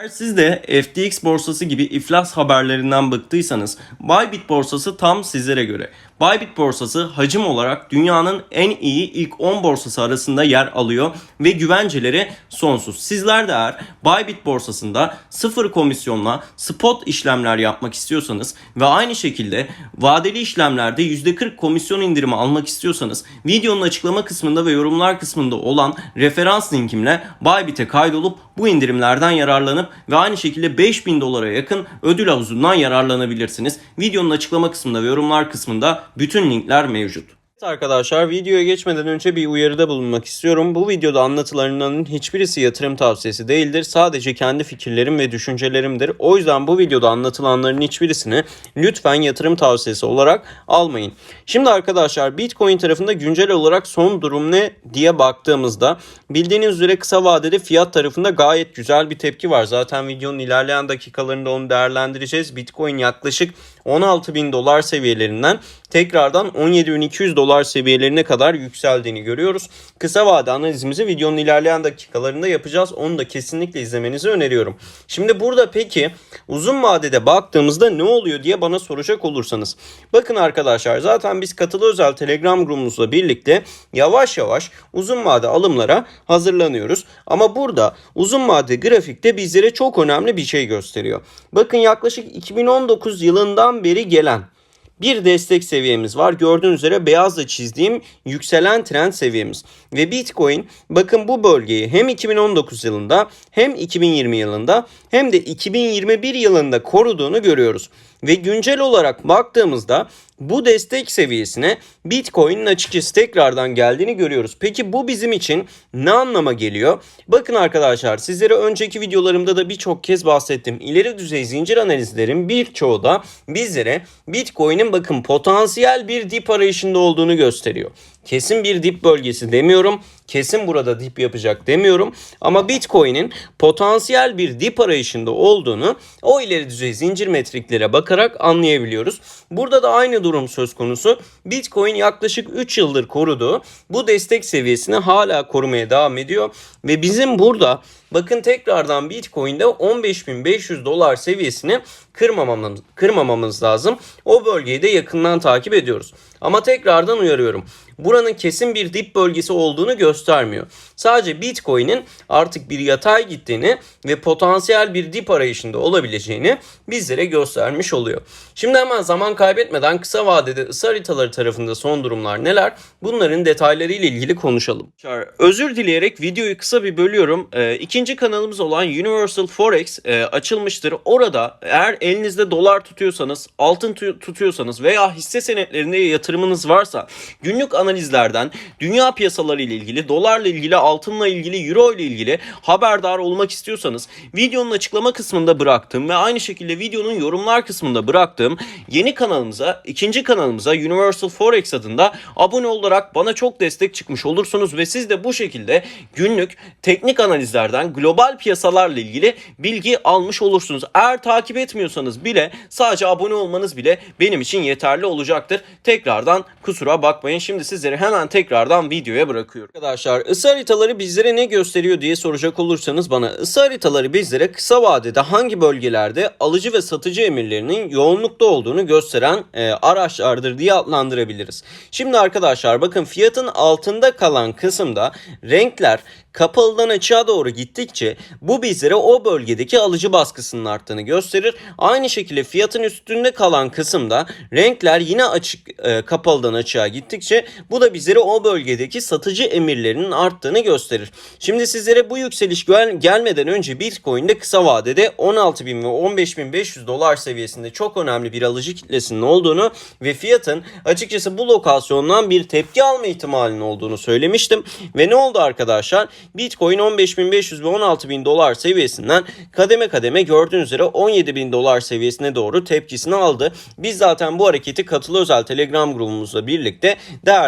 Eğer siz de FTX borsası gibi iflas haberlerinden bıktıysanız Bybit borsası tam sizlere göre. Bybit borsası hacim olarak dünyanın en iyi ilk 10 borsası arasında yer alıyor ve güvenceleri sonsuz. Sizler de eğer Bybit borsasında sıfır komisyonla spot işlemler yapmak istiyorsanız ve aynı şekilde vadeli işlemlerde %40 komisyon indirimi almak istiyorsanız videonun açıklama kısmında ve yorumlar kısmında olan referans linkimle Bybit'e kaydolup bu indirimlerden yararlanıp ve aynı şekilde 5000 dolara yakın ödül havuzundan yararlanabilirsiniz. Videonun açıklama kısmında ve yorumlar kısmında bütün linkler mevcut. Arkadaşlar videoya geçmeden önce bir uyarıda bulunmak istiyorum. Bu videoda anlatılarının hiçbirisi yatırım tavsiyesi değildir. Sadece kendi fikirlerim ve düşüncelerimdir. O yüzden bu videoda anlatılanların hiçbirisini lütfen yatırım tavsiyesi olarak almayın. Şimdi arkadaşlar Bitcoin tarafında güncel olarak son durum ne diye baktığımızda bildiğiniz üzere kısa vadede fiyat tarafında gayet güzel bir tepki var. Zaten videonun ilerleyen dakikalarında onu değerlendireceğiz. Bitcoin yaklaşık 16 bin dolar seviyelerinden tekrardan 17.200 dolar seviyelerine kadar yükseldiğini görüyoruz. Kısa vade analizimizi videonun ilerleyen dakikalarında yapacağız. Onu da kesinlikle izlemenizi öneriyorum. Şimdi burada peki uzun vadede baktığımızda ne oluyor diye bana soracak olursanız. Bakın arkadaşlar zaten biz katılı özel telegram grubumuzla birlikte yavaş yavaş uzun vade alımlara hazırlanıyoruz. Ama burada uzun vade grafikte bizlere çok önemli bir şey gösteriyor. Bakın yaklaşık 2019 yılından beri gelen bir destek seviyemiz var. Gördüğünüz üzere beyazla çizdiğim yükselen trend seviyemiz. Ve Bitcoin bakın bu bölgeyi hem 2019 yılında hem 2020 yılında hem de 2021 yılında koruduğunu görüyoruz. Ve güncel olarak baktığımızda bu destek seviyesine Bitcoin'in açıkçası tekrardan geldiğini görüyoruz. Peki bu bizim için ne anlama geliyor? Bakın arkadaşlar sizlere önceki videolarımda da birçok kez bahsettim. İleri düzey zincir analizlerin birçoğu da bizlere Bitcoin'in bakın potansiyel bir dip arayışında olduğunu gösteriyor. Kesin bir dip bölgesi demiyorum. Kesin burada dip yapacak demiyorum. Ama Bitcoin'in potansiyel bir dip arayışında olduğunu o ileri düzey zincir metriklere bakarak anlayabiliyoruz. Burada da aynı durum söz konusu. Bitcoin yaklaşık 3 yıldır koruduğu bu destek seviyesini hala korumaya devam ediyor. Ve bizim burada bakın tekrardan Bitcoin'de 15.500 dolar seviyesini kırmamamız, kırmamamız lazım. O bölgeyi de yakından takip ediyoruz. Ama tekrardan uyarıyorum. Buranın kesin bir dip bölgesi olduğunu göstermiyor. Sadece Bitcoin'in artık bir yatay gittiğini ve potansiyel bir dip arayışında olabileceğini bizlere göstermiş oluyor. Şimdi hemen zaman kaybetmeden kısa vadede ısı haritaları tarafında son durumlar neler? Bunların detaylarıyla ilgili konuşalım. Özür dileyerek videoyu kısa bir bölüyorum. Ee, ikinci kanalımız olan Universal Forex e, açılmıştır. Orada eğer elinizde dolar tutuyorsanız, altın tu- tutuyorsanız veya hisse senetlerinde yatırımınız varsa günlük analizlerden dünya piyasaları ile ilgili, dolarla ilgili, altınla ilgili, euro ile ilgili haberdar olmak istiyorsanız videonun açıklama kısmında bıraktığım ve aynı şekilde videonun yorumlar kısmında bıraktığım yeni kanalımıza, ikinci kanalımıza Universal Forex adında abone olarak bana çok destek çıkmış olursunuz ve siz de bu şekilde günlük teknik analizlerden global piyasalarla ilgili bilgi almış olursunuz. Eğer takip etmiyorsanız bile sadece abone olmanız bile benim için yeterli olacaktır. Tekrardan kusura bakmayın. Şimdi sizleri hemen tekrardan videoya bırakıyorum. Arkadaşlar ısı haritaları bizlere ne gösteriyor diye soracak olursanız bana ısı haritaları bizlere kısa vadede hangi bölgelerde alıcı ve satıcı emirlerinin yoğunlukta olduğunu gösteren e, araçlardır diye adlandırabiliriz. Şimdi arkadaşlar bakın fiyatın altında kalan kısımda renkler kapalıdan açığa doğru gittikçe bu bizlere o bölgedeki alıcı baskısının arttığını gösterir. Aynı şekilde fiyatın üstünde kalan kısımda renkler yine açık e, kapalıdan açığa gittikçe bu da bizlere o bölgedeki satıcı emirlerinin arttığını gösterir. Şimdi sizlere bu yükseliş gel- gelmeden önce Bitcoin'de kısa vadede 16.000 ve 15.500 dolar seviyesinde çok önemli bir alıcı kitlesinin olduğunu ve fiyatın açıkçası bu lokasyondan bir tepki alma ihtimalinin olduğunu söylemiştim. Ve ne oldu arkadaşlar? Bitcoin 15.500 ve 16.000 dolar seviyesinden kademe kademe gördüğünüz üzere 17.000 dolar seviyesine doğru tepkisini aldı. Biz zaten bu hareketi katılı özel Telegram grubumuzla birlikte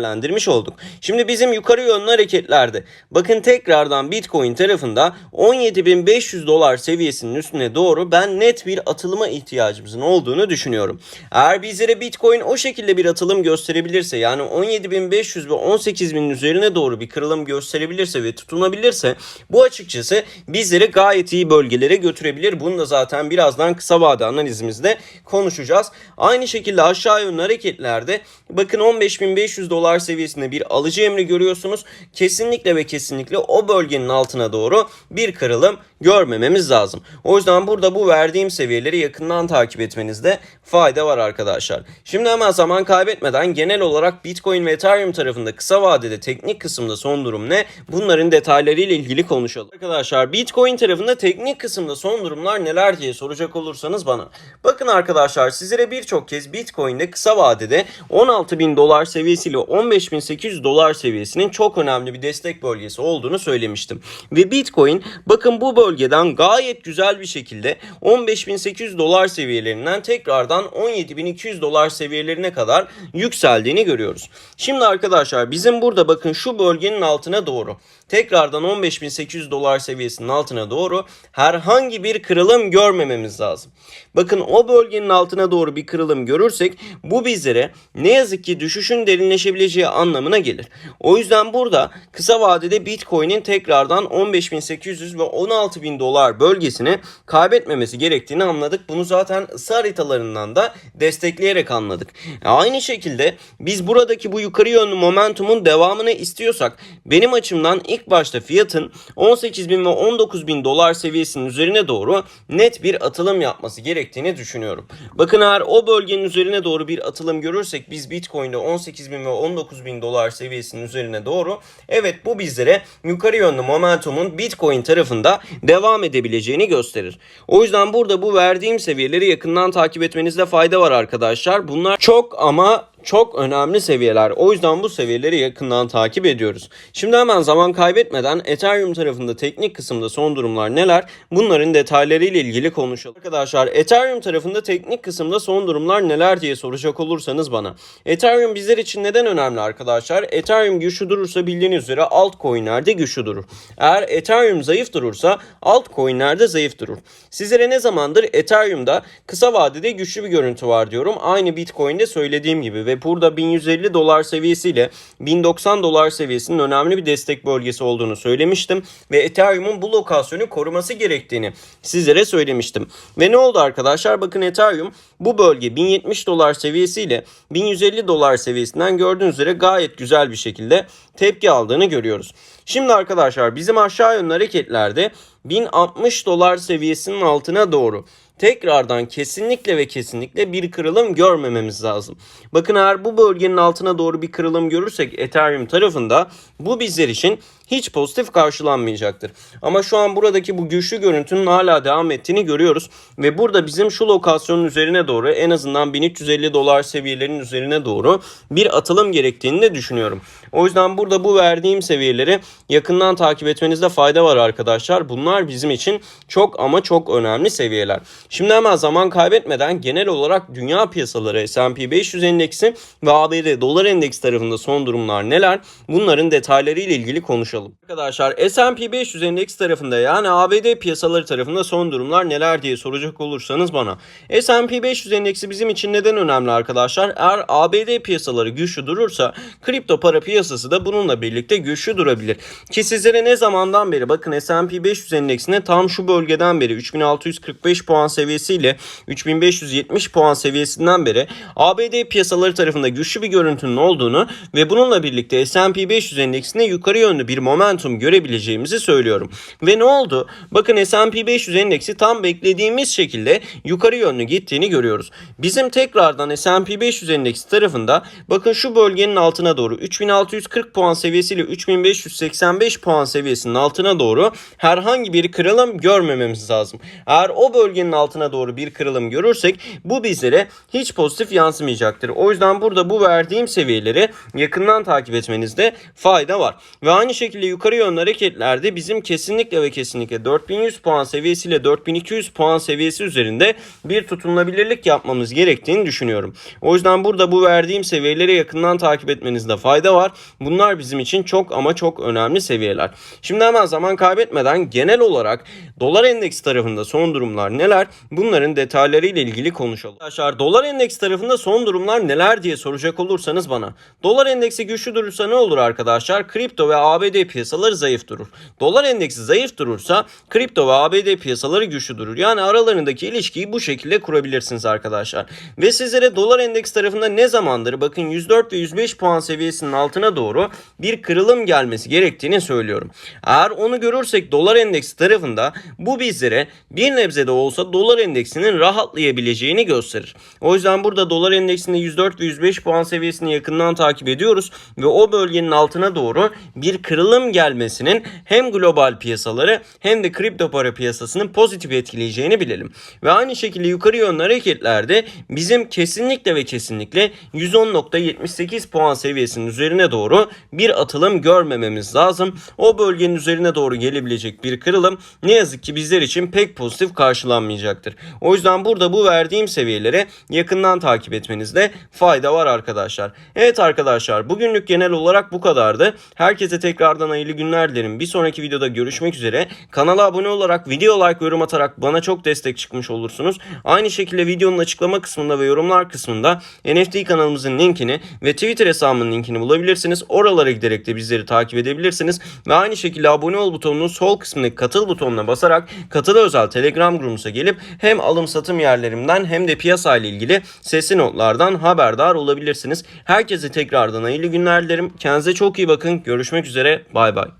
değerlendirmiş olduk. Şimdi bizim yukarı yönlü hareketlerde bakın tekrardan Bitcoin tarafında 17.500 dolar seviyesinin üstüne doğru ben net bir atılıma ihtiyacımızın olduğunu düşünüyorum. Eğer bizlere Bitcoin o şekilde bir atılım gösterebilirse yani 17.500 ve 18.000'in üzerine doğru bir kırılım gösterebilirse ve tutunabilirse bu açıkçası bizleri gayet iyi bölgelere götürebilir. Bunu da zaten birazdan kısa vade analizimizde konuşacağız. Aynı şekilde aşağı yönlü hareketlerde bakın 15.500 dolar seviyesinde bir alıcı emri görüyorsunuz. Kesinlikle ve kesinlikle o bölgenin altına doğru bir kırılım görmememiz lazım. O yüzden burada bu verdiğim seviyeleri yakından takip etmenizde fayda var arkadaşlar. Şimdi hemen zaman kaybetmeden genel olarak Bitcoin ve Ethereum tarafında kısa vadede teknik kısımda son durum ne? Bunların detaylarıyla ilgili konuşalım. Arkadaşlar Bitcoin tarafında teknik kısımda son durumlar neler diye soracak olursanız bana. Bakın arkadaşlar sizlere birçok kez Bitcoin'de kısa vadede 16.000 dolar seviyesiyle 15.800 dolar seviyesinin çok önemli bir destek bölgesi olduğunu söylemiştim. Ve Bitcoin bakın bu bölgeden gayet güzel bir şekilde 15.800 dolar seviyelerinden tekrardan 17.200 dolar seviyelerine kadar yükseldiğini görüyoruz. Şimdi arkadaşlar bizim burada bakın şu bölgenin altına doğru tekrardan 15.800 dolar seviyesinin altına doğru herhangi bir kırılım görmememiz lazım. Bakın o bölgenin altına doğru bir kırılım görürsek bu bizlere ne yazık ki düşüşün derinleşebileceği anlamına gelir. O yüzden burada kısa vadede Bitcoin'in tekrardan 15.800 ve 16.000 dolar bölgesini kaybetmemesi gerektiğini anladık. Bunu zaten ısı haritalarından da destekleyerek anladık. Aynı şekilde biz buradaki bu yukarı yönlü momentumun devamını istiyorsak benim açımdan ilk başta fiyatın 18.000 ve 19.000 dolar seviyesinin üzerine doğru net bir atılım yapması gerektiğini düşünüyorum. Bakın eğer o bölgenin üzerine doğru bir atılım görürsek biz Bitcoin'de 18.000 ve 19.000 dolar seviyesinin üzerine doğru evet bu bizlere yukarı yönlü momentumun Bitcoin tarafında devam edebileceğini gösterir. O yüzden burada bu verdiğim seviyeleri yakından takip etmenizde fayda var arkadaşlar. Bunlar çok ama çok önemli seviyeler. O yüzden bu seviyeleri yakından takip ediyoruz. Şimdi hemen zaman kaybetmeden Ethereum tarafında teknik kısımda son durumlar neler? Bunların detaylarıyla ilgili konuşalım. Arkadaşlar Ethereum tarafında teknik kısımda son durumlar neler diye soracak olursanız bana. Ethereum bizler için neden önemli arkadaşlar? Ethereum güçlü durursa bildiğiniz üzere altcoin'lerde güçlü durur. Eğer Ethereum zayıf durursa altcoin'lerde zayıf durur. Sizlere ne zamandır Ethereum'da kısa vadede güçlü bir görüntü var diyorum. Aynı Bitcoin'de söylediğim gibi ve burada 1150 dolar seviyesiyle 1090 dolar seviyesinin önemli bir destek bölgesi olduğunu söylemiştim ve Ethereum'un bu lokasyonu koruması gerektiğini sizlere söylemiştim. Ve ne oldu arkadaşlar? Bakın Ethereum bu bölge 1070 dolar seviyesiyle 1150 dolar seviyesinden gördüğünüz üzere gayet güzel bir şekilde tepki aldığını görüyoruz. Şimdi arkadaşlar bizim aşağı yönlü hareketlerde 1060 dolar seviyesinin altına doğru tekrardan kesinlikle ve kesinlikle bir kırılım görmememiz lazım. Bakın eğer bu bölgenin altına doğru bir kırılım görürsek Ethereum tarafında bu bizler için hiç pozitif karşılanmayacaktır. Ama şu an buradaki bu güçlü görüntünün hala devam ettiğini görüyoruz. Ve burada bizim şu lokasyonun üzerine doğru en azından 1350 dolar seviyelerinin üzerine doğru bir atılım gerektiğini de düşünüyorum. O yüzden burada bu verdiğim seviyeleri yakından takip etmenizde fayda var arkadaşlar. Bunlar bizim için çok ama çok önemli seviyeler. Şimdi hemen zaman kaybetmeden genel olarak dünya piyasaları S&P 500 endeksi ve ABD dolar endeks tarafında son durumlar neler? Bunların detayları ile ilgili konuşalım. Arkadaşlar S&P 500 endeks tarafında yani ABD piyasaları tarafında son durumlar neler diye soracak olursanız bana. S&P 500 endeksi bizim için neden önemli arkadaşlar? Eğer ABD piyasaları güçlü durursa kripto para piyasası da bununla birlikte güçlü durabilir. Ki sizlere ne zamandan beri bakın S&P 500 endeksine tam şu bölgeden beri 3645 puan seviyesiyle 3570 puan seviyesinden beri ABD piyasaları tarafında güçlü bir görüntünün olduğunu ve bununla birlikte S&P 500 endeksinde yukarı yönlü bir momentum görebileceğimizi söylüyorum. Ve ne oldu? Bakın S&P 500 endeksi tam beklediğimiz şekilde yukarı yönlü gittiğini görüyoruz. Bizim tekrardan S&P 500 endeksi tarafında bakın şu bölgenin altına doğru 3640 puan seviyesiyle 3585 puan seviyesinin altına doğru herhangi bir kırılım görmememiz lazım. Eğer o bölgenin altına doğru bir kırılım görürsek bu bizlere hiç pozitif yansımayacaktır. O yüzden burada bu verdiğim seviyeleri yakından takip etmenizde fayda var. Ve aynı şekilde yukarı yönlü hareketlerde bizim kesinlikle ve kesinlikle 4100 puan seviyesiyle 4200 puan seviyesi üzerinde bir tutunulabilirlik yapmamız gerektiğini düşünüyorum. O yüzden burada bu verdiğim seviyeleri yakından takip etmenizde fayda var. Bunlar bizim için çok ama çok önemli seviyeler. Şimdi hemen zaman kaybetmeden genel olarak dolar endeks tarafında son durumlar neler? Bunların detaylarıyla ilgili konuşalım. Arkadaşlar dolar endeks tarafında son durumlar neler diye soracak olursanız bana. Dolar endeksi güçlü durursa ne olur arkadaşlar? Kripto ve ABD piyasaları zayıf durur. Dolar endeksi zayıf durursa kripto ve ABD piyasaları güçlü durur. Yani aralarındaki ilişkiyi bu şekilde kurabilirsiniz arkadaşlar. Ve sizlere dolar endeks tarafında ne zamandır bakın 104 ve 105 puan seviyesinin altına doğru bir kırılım gelmesi gerektiğini söylüyorum. Eğer onu görürsek dolar endeksi tarafında bu bizlere bir nebze de olsa dolar endeksinin rahatlayabileceğini gösterir. O yüzden burada dolar endeksinde 104 ve 105 puan seviyesini yakından takip ediyoruz ve o bölgenin altına doğru bir kırılım gelmesinin hem global piyasaları hem de kripto para piyasasını pozitif etkileyeceğini bilelim. Ve aynı şekilde yukarı yönlü hareketlerde bizim kesinlikle ve kesinlikle 110.78 puan seviyesinin üzerine doğru bir atılım görmememiz lazım. O bölgenin üzerine doğru gelebilecek bir kırılım ne yazık ki bizler için pek pozitif karşılanmayacaktır. O yüzden burada bu verdiğim seviyelere yakından takip etmenizde fayda var arkadaşlar. Evet arkadaşlar bugünlük genel olarak bu kadardı. Herkese tekrardan hayırlı günler dilerim. Bir sonraki videoda görüşmek üzere. Kanala abone olarak, video like, yorum atarak bana çok destek çıkmış olursunuz. Aynı şekilde videonun açıklama kısmında ve yorumlar kısmında NFT kanalımızın linkini ve Twitter hesabımın linkini bulabilirsiniz. Oralara giderek de bizleri takip edebilirsiniz. Ve aynı şekilde abone ol butonunun sol kısmındaki katıl butonuna basarak katıla özel Telegram grubumuza gelip hem alım satım yerlerimden hem de piyasa ile ilgili sesli notlardan haberdar olabilirsiniz. Herkese tekrardan hayırlı günler dilerim. Kendinize çok iyi bakın. Görüşmek üzere. Bay bay.